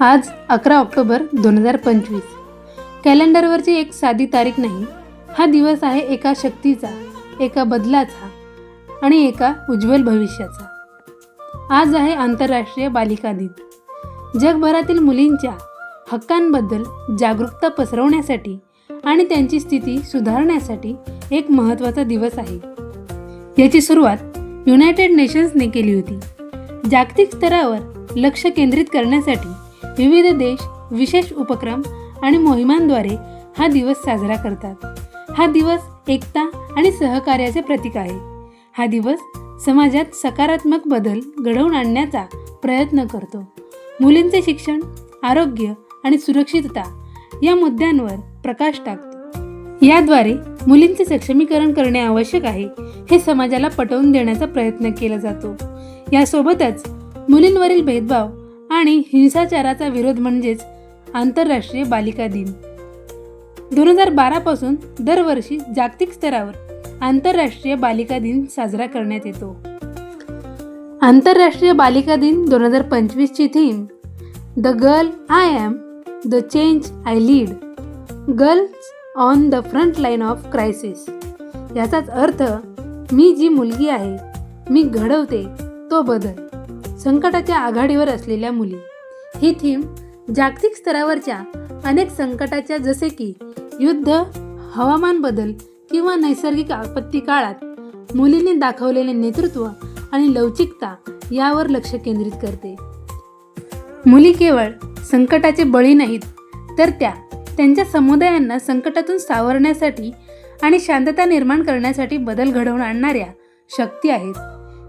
आज अकरा ऑक्टोबर दोन हजार पंचवीस. कॅलेंडरवरची एक साधी तारीख नाही हा दिवस आहे एका शक्तीचा एका बदलाचा आणि एका उज्ज्वल भविष्याचा. आज आहे आंतरराष्ट्रीय बालिका दिन. जगभरातील मुलींच्या हक्कांबद्दल जागरूकता पसरवण्यासाठी आणि त्यांची स्थिती सुधारण्यासाठी एक महत्त्वाचा दिवस आहे. याची सुरुवात युनायटेड नेशन्सने केली होती. जागतिक स्तरावर लक्ष केंद्रित करण्यासाठी विविध देश विशेष उपक्रम आणि मोहिमांद्वारे हा दिवस साजरा करतात. हा दिवस एकता आणि सहकार्याचे प्रतीक आहे. हा दिवस समाजात सकारात्मक बदल घडवून आणण्याचा प्रयत्न करतो. मुलींचे शिक्षण आरोग्य आणि सुरक्षितता या मुद्द्यांवर प्रकाश टाकतो. याद्वारे मुलींचे सक्षमीकरण करणे आवश्यक आहे हे समाजाला पटवून देण्याचा प्रयत्न केला जातो. यासोबतच मुलींवरील भेदभाव आणि हिंसाचाराचा विरोध म्हणजेच आंतरराष्ट्रीय बालिका दिन. दोन हजार बारापासून दरवर्षी जागतिक स्तरावर आंतरराष्ट्रीय बालिका दिन साजरा करण्यात येतो. आंतरराष्ट्रीय बालिका दिन दोन हजार पंचवीसची theme the girl I am the change I lead girls on the front line of crisis याचाच अर्थ मी जी मुलगी आहे मी घडवते तो बदल. संकटाच्या आघाडीवर असलेल्या मुली. ही थीम जागतिक स्तरावरच्या अनेक संकटाच्या जसे की युद्ध हवामान बदल किंवा नैसर्गिक आपत्ती काळात मुलींनी दाखवलेले नेतृत्व आणि लवचिकता यावर लक्ष केंद्रित करते. मुली केवळ संकटाचे बळी नाहीत तर त्या त्यांच्या समुदायांना संकटातून सावरण्यासाठी आणि शांतता निर्माण करण्यासाठी बदल घडवून आणणाऱ्या शक्ती आहेत.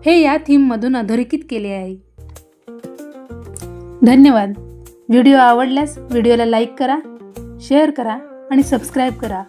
हे या थीममधून अधोरेखित केले आहे. धन्यवाद. व्हिडिओ आवडल्यास व्हिडिओला लाईक करा शेअर करा आणि सबस्क्राईब करा.